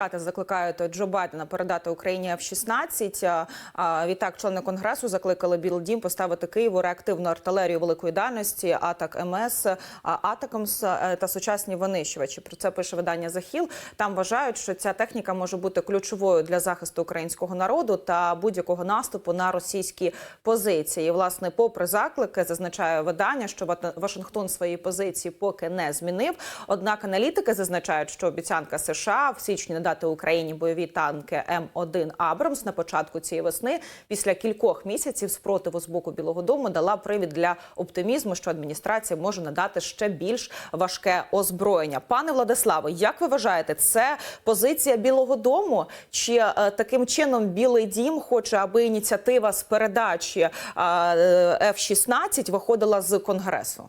Закликають Джо Байдена передати Україні F-16. Відтак, члени конгресу закликали Білий Дім поставити Києву реактивну артилерію великої дальності, атак МС, Атакамс е, та сучасні винищувачі. Про це пише видання Захіл. Там вважають, що ця техніка може бути ключовою для захисту українського народу та будь-якого наступу на російські позиції. І, власне, попри заклики, зазначає видання, що Вашингтон свої позиції поки не змінив. Однак аналітики зазначають, що обіцянка США в січні надати Україні бойові танки М1 Абрамс на початку цієї весни після кількох місяців спротиву з боку Білого Дому дала привід для оптимізму, що адміністрація може надати ще більш важке озброєння. Пане Владиславе, як ви вважаєте, це позиція Білого Дому? Чи е, таким чином Білий Дім хоче, аби ініціатива з передачі е, F-16 виходила з конгресу?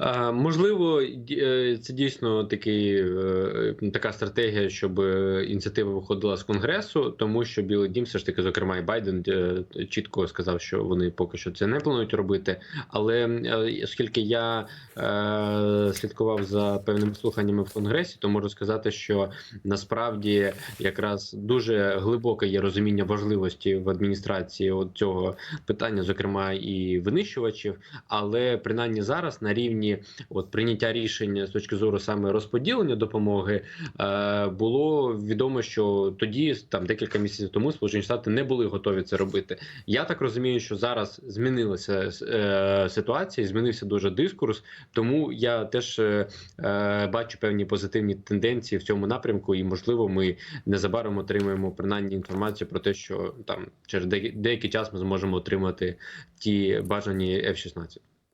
Е, Можливо, е, це дійсно такий, е, така стратегія, щоб е, ініціатива виходила з конгресу, тому що Білий Дім, все ж таки, зокрема, і Байден е, чітко сказав, що вони поки що це не планують робити. Але е, оскільки я е, слідкував за певними слуханнями в конгресі, то можу сказати, що насправді якраз дуже глибоке є розуміння важливості в адміністрації цього питання, зокрема і винищувачів. Але принаймні зараз на рівні от прийняття рішень з точки зору саме розподілення допомоги е, було відомо, що тоді, там декілька місяців тому, Сполучені Штати не були готові це робити. Я так розумію, що зараз змінилася е, ситуація, змінився дуже дискурс. Тому я теж е, бачу певні позитивні тенденції в цьому напрямку, і можливо, ми незабаром отримаємо принаймні інформацію про те, що там через деякий час ми зможемо отримати ті бажані F-16.